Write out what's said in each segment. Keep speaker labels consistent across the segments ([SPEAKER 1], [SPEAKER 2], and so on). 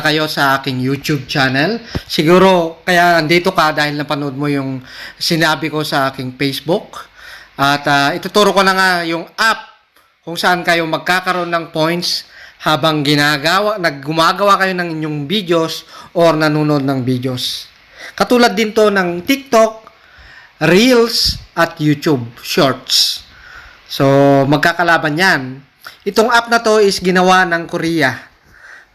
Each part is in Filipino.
[SPEAKER 1] kayo sa aking YouTube channel. Siguro kaya andito ka dahil napanood mo yung sinabi ko sa aking Facebook. At ah, ituturo ko na nga yung app kung saan kayo magkakaroon ng points habang ginagawa, naggumagawa kayo ng inyong videos or nanonood ng videos. Katulad din to ng TikTok, Reels, at YouTube Shorts. So, magkakalaban yan. Itong app na to is ginawa ng Korea.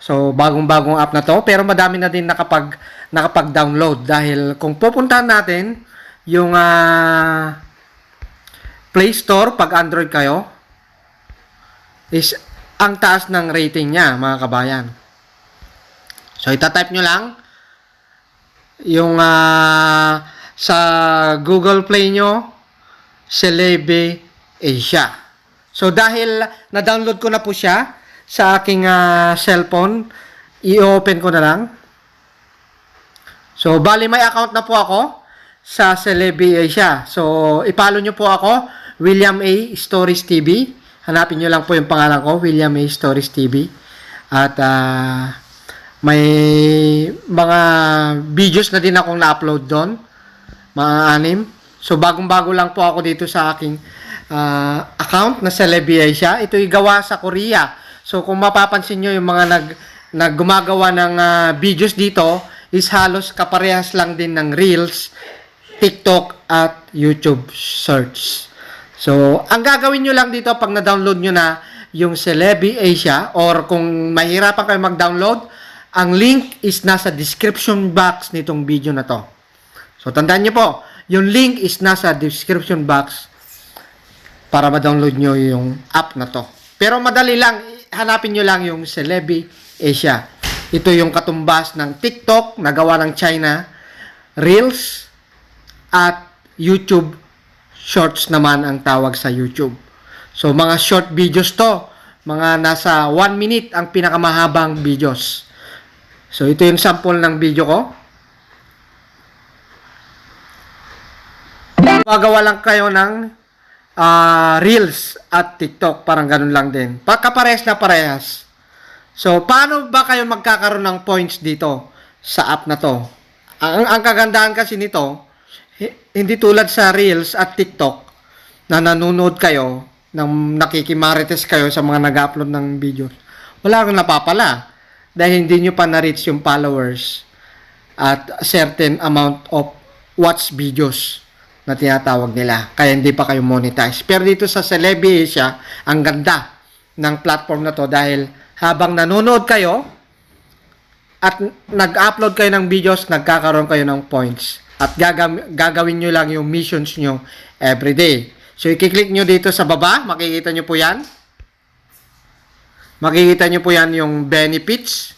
[SPEAKER 1] So, bagong-bagong app na to. Pero madami na din nakapag, nakapag-download. Dahil kung pupuntahan natin, yung ah, Play Store, pag Android kayo, is ang taas ng rating niya, mga kabayan. So, itatype nyo lang yung ah, sa Google Play nyo, Celebe Asia. So, dahil na-download ko na po siya sa aking ah, cellphone, i-open ko na lang. So, bali may account na po ako sa Celebe Asia. So, ipalo nyo po ako, William A. Stories TV. Hanapin nyo lang po yung pangalan ko, William A. Stories TV. At ah, may mga videos na din akong na-upload doon. Mga anim. So, bagong-bago lang po ako dito sa aking ah, account na Celebe Asia. Ito'y gawa sa Korea. So, kung mapapansin nyo yung mga nag, nag gumagawa ng ah, videos dito, is halos kaparehas lang din ng Reels, TikTok, at YouTube search. So, ang gagawin nyo lang dito pag na-download nyo na yung Celebi Asia or kung mahirapan kayo mag-download, ang link is nasa description box nitong video na to. So, tandaan nyo po, yung link is nasa description box para ma-download nyo yung app na to. Pero madali lang, hanapin nyo lang yung Celebi Asia. Ito yung katumbas ng TikTok na gawa ng China, Reels, at YouTube Shorts naman ang tawag sa YouTube. So, mga short videos to. Mga nasa 1 minute ang pinakamahabang videos. So, ito yung sample ng video ko. Magawa lang kayo ng ah, Reels at TikTok. Parang ganun lang din. Pagkaparehas na parehas. So, paano ba kayo magkakaroon ng points dito sa app na to? Ang, ang kagandahan kasi nito, hi- hindi tulad sa Reels at TikTok na nanonood kayo, nang nakikimarites kayo sa mga nag-upload ng videos. Wala kang napapala dahil hindi nyo pa na-reach yung followers at certain amount of watch videos na tinatawag nila. Kaya hindi pa kayo monetize. Pero dito sa Celebi Asia, ang ganda ng platform na to dahil habang nanonood kayo at nag-upload kayo ng videos, nagkakaroon kayo ng points. At gagam- gagawin nyo lang yung missions nyo everyday. So, i-click nyo dito sa baba. Makikita nyo po yan. Makikita nyo po yan yung benefits.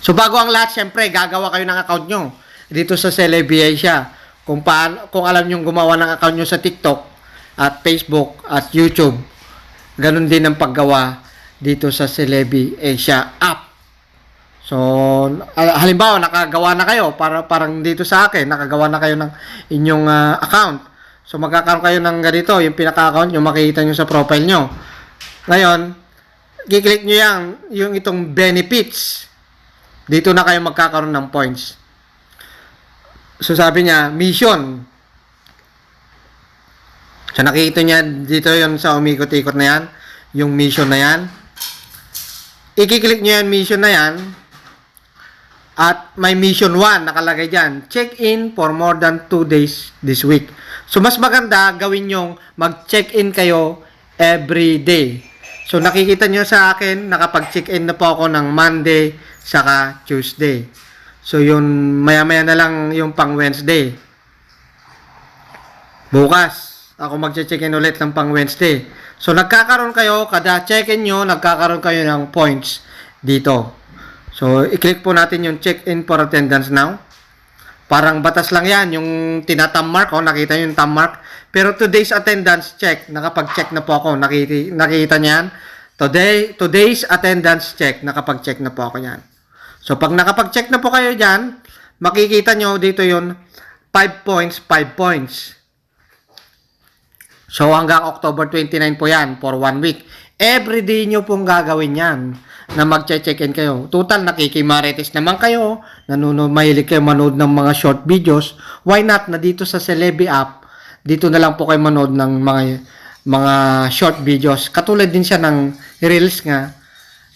[SPEAKER 1] So, bago ang lahat, syempre, gagawa kayo ng account nyo dito sa Celebi Asia. Kung, paano, kung alam nyo gumawa ng account nyo sa TikTok at Facebook at YouTube, ganun din ang paggawa dito sa Celebi Asia app. So, al- halimbawa, nakagawa na kayo, para, parang dito sa akin, nakagawa na kayo ng inyong ah, account. So, magkakaroon kayo ng ganito, yung pinaka-account nyo, makikita nyo sa profile nyo. Ngayon, kiklik nyo yan, yung itong benefits. Dito na kayo magkakaroon ng points. So, sabi niya, mission. So, nakikita niya dito yon sa umikot-ikot na yan, yung mission na yan. I-click nyo yan, mission na yan. At may mission 1 nakalagay dyan. Check-in for more than 2 days this week. So, mas maganda gawin yung mag-check-in kayo every day. So, nakikita nyo sa akin, nakapag-check-in na po ako ng Monday saka Tuesday. So, yun, maya-maya na lang yung pang Wednesday. Bukas, ako mag-check-in ulit ng pang Wednesday. So, nagkakaroon kayo, kada check-in nyo, nagkakaroon kayo ng points dito. So, i-click po natin yung check-in for attendance now. Parang batas lang yan, yung tinatam mark, oh, nakita nyo yung tam mark. Pero today's attendance check, nakapag-check na po ako, nakita, nakita niyan. Today, today's attendance check, nakapag-check na po ako yan. So, pag nakapag-check na po kayo dyan, makikita nyo dito yung 5 points, 5 points. So, hanggang October 29 po yan for one week. Every day nyo pong gagawin yan. na mag-check-in kayo. Total, nakikimarites naman kayo. Nanonood, mahilig kayo manood ng mga short videos. Why not na dito sa Celebi app, dito na lang po kayo manood ng mga mga short videos. Katulad din siya ng Reels nga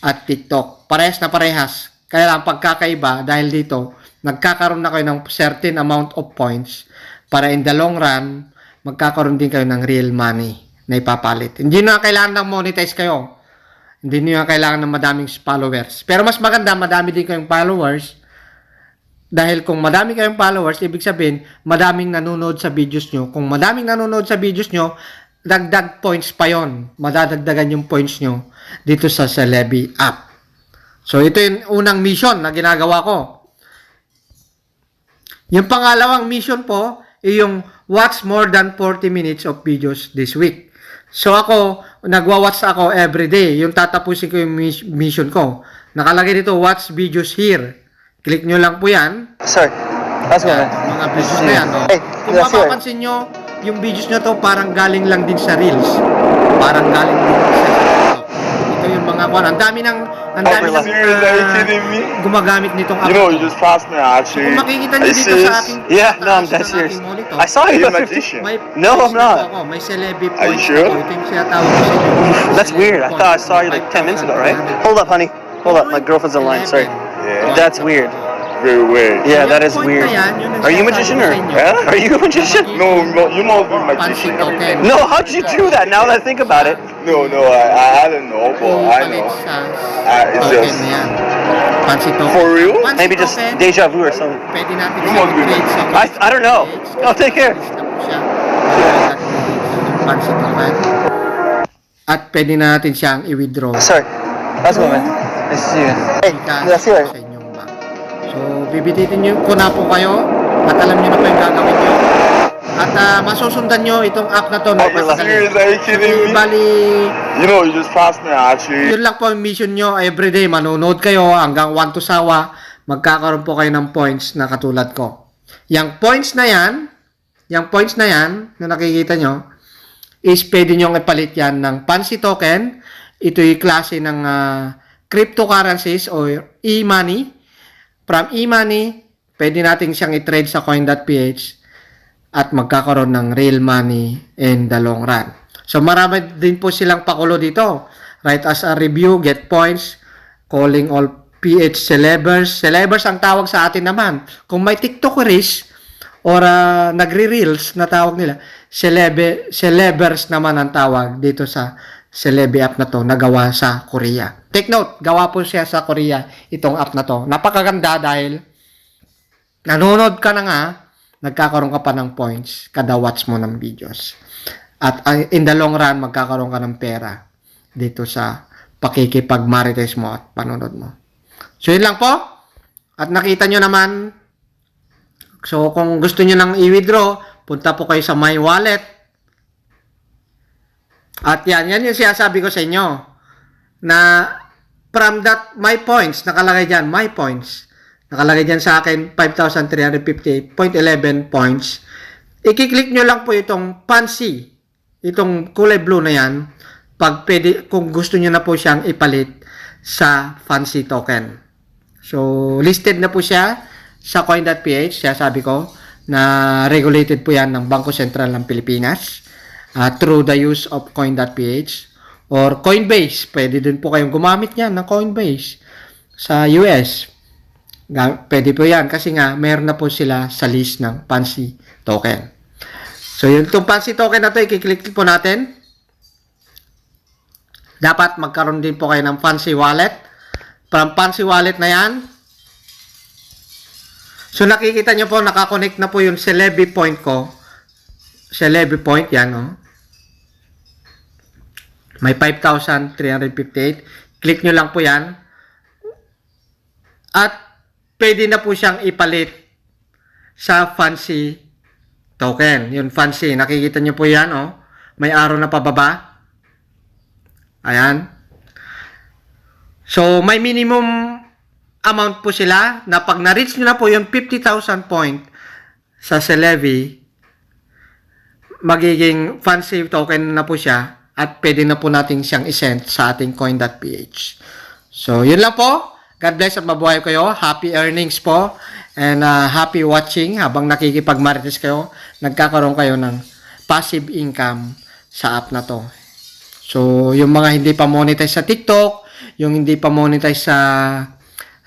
[SPEAKER 1] at TikTok. Parehas na parehas. Kaya lang pagkakaiba dahil dito, nagkakaroon na kayo ng certain amount of points para in the long run, magkakaroon din kayo ng real money na ipapalit. Hindi na kailangan ng monetize kayo. Hindi nyo kailangan ng madaming followers. Pero mas maganda, madami din kayong followers. Dahil kung madami kayong followers, ibig sabihin, madaming nanonood sa videos nyo. Kung madaming nanonood sa videos nyo, dagdag points pa yon. Madadagdagan yung points nyo dito sa Celebi app. So, ito yung unang mission na ginagawa ko. Yung pangalawang mission po, ay yung watch more than 40 minutes of videos this week. So ako, nagwa-watch ako every day. Yung tatapusin ko yung mis- mission ko. Nakalagay dito, watch videos here. Click nyo lang po yan.
[SPEAKER 2] Sir,
[SPEAKER 1] Yan,
[SPEAKER 2] good.
[SPEAKER 1] mga videos na yan. Oh.
[SPEAKER 2] Hey,
[SPEAKER 1] Kung mapapansin nyo, yung videos nyo to parang galing lang din sa Reels. Parang galing din sa TikTok. Ito yung mga. Ang dami ng, ang dami ng
[SPEAKER 3] Serious? Are you kidding me?
[SPEAKER 1] gumagamit nitong app.
[SPEAKER 3] You know, you just passed me actually.
[SPEAKER 1] Kung makikita
[SPEAKER 3] niyo
[SPEAKER 1] dito
[SPEAKER 3] serious?
[SPEAKER 1] sa ating
[SPEAKER 2] Yeah, no, I'm dead serious. I saw
[SPEAKER 3] Are
[SPEAKER 2] you.
[SPEAKER 3] you a magician?
[SPEAKER 1] may
[SPEAKER 2] No, I'm not.
[SPEAKER 1] Ako, may celebi
[SPEAKER 3] Are you sure?
[SPEAKER 1] Ito yung sinatawag ko sa.
[SPEAKER 2] That's weird. I thought I saw you like 10 minutes ago, right? Hold up, honey. Hold up. My girlfriend's online. Sorry.
[SPEAKER 3] Yeah.
[SPEAKER 2] That's weird.
[SPEAKER 3] Very weird.
[SPEAKER 2] Yeah, that is weird.
[SPEAKER 1] na yan, yun ang
[SPEAKER 2] Are you a magician or?
[SPEAKER 3] Yeah?
[SPEAKER 2] Are you a magician?
[SPEAKER 3] No, no, you must be magician.
[SPEAKER 1] Fancy.
[SPEAKER 2] No, how'd you do that? Now that I think about it.
[SPEAKER 3] No, no, I, I, I don't know, but I
[SPEAKER 1] palit
[SPEAKER 3] know.
[SPEAKER 1] Token
[SPEAKER 3] just-
[SPEAKER 1] na yan. Token.
[SPEAKER 3] For real?
[SPEAKER 1] Fancy
[SPEAKER 2] Maybe just
[SPEAKER 1] token,
[SPEAKER 2] deja vu or something.
[SPEAKER 1] Pwede natin
[SPEAKER 3] You
[SPEAKER 1] i-trade sa
[SPEAKER 2] I, I don't know. Oh, take care.
[SPEAKER 1] Siya. Fancy token. At pwede na natin siyang i-withdraw.
[SPEAKER 2] Sir, that's good, man. Nice to see you. Hey,
[SPEAKER 1] sa inyong bank. So, bibititin nyo ko na po kayo at alam nyo na po yung gagawin nyo. At ah, masusundan nyo itong app na to.
[SPEAKER 3] Are you serious? Are you kidding me?
[SPEAKER 1] Bali,
[SPEAKER 3] You know, you just passed me actually.
[SPEAKER 1] yun lang po ang mission nyo everyday. Manonood kayo hanggang 1 to sawa. Magkakaroon po kayo ng points na katulad ko. Yang points na yan, yung points na yan na nakikita nyo, is pwede nyo ipalit yan ng Pansy token. Ito yung klase ng ah, cryptocurrencies o e-money. From e-money, pwede natin siyang i-trade sa coin.ph at magkakaroon ng real money in the long run. So marami din po silang pakulo dito. Write us a review, get points, calling all PH celebers. Celebers ang tawag sa atin naman. Kung may TikTokeries or uh, nagre-reels na tawag nila, celebe, celebers naman ang tawag dito sa Celebi app na to na gawa sa Korea. Take note, gawa po siya sa Korea itong app na to. Napakaganda dahil nanonood ka na nga, nagkakaroon ka pa ng points kada watch mo ng videos. At uh, in the long run, magkakaroon ka ng pera dito sa pakikipag-monetize mo at panonood mo. So, yun lang po. At nakita nyo naman, so kung gusto nyo nang i-withdraw, punta po kayo sa My Wallet. At yan, yan yung sinasabi ko sa inyo na from that my points, nakalagay dyan, my points. Nakalagay dyan sa akin 5,358.11 points. I-click nyo lang po itong Pansy, itong kulay blue na yan, pag pwede, kung gusto nyo na po siyang ipalit sa Fancy token. So, listed na po siya sa coin.ph, siya sabi ko, na regulated po yan ng Bangko Sentral ng Pilipinas uh, through the use of coin.ph or Coinbase. Pwede din po kayong gumamit yan ng Coinbase sa US. Ga- Pwede po yan kasi nga meron na po sila sa list ng Pansy token. So yung itong Pansy token na to, i-click po natin. Dapat magkaroon din po kayo ng Pansy wallet. From Pansy wallet na yan, So nakikita nyo po, nakakonect na po yung Celebi point ko. Celebi point, yan oh. May 5,358. Click nyo lang po yan. At pwede na po siyang ipalit sa fancy token. Yung fancy, nakikita nyo po yan oh. May arrow na pababa. Ayan. So, may minimum amount po sila na pag na-reach nyo na po yung 50,000 point sa Celebi, magiging fancy token na po siya at pwede na po natin siyang isend sa ating coin.ph. So, yun lang po. God bless at mabuhay kayo. Happy earnings po. And uh, happy watching habang nakikipagmarites kayo. Nagkakaroon kayo ng passive income sa app na to. So, yung mga hindi pa monetize sa TikTok, yung hindi pa monetize sa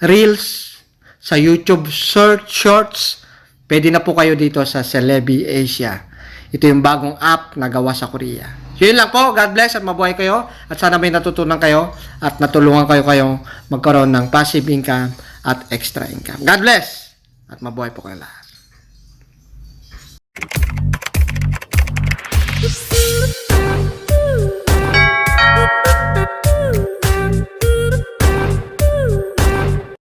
[SPEAKER 1] Reels, sa YouTube search shorts, pwede na po kayo dito sa Celebi Asia. Ito yung bagong app na gawa sa Korea. So, yun lang po. God bless at mabuhay kayo. At sana may natutunan kayo at natulungan kayo kayong magkaroon ng passive income at extra income. God bless at mabuhay po kayo lahat.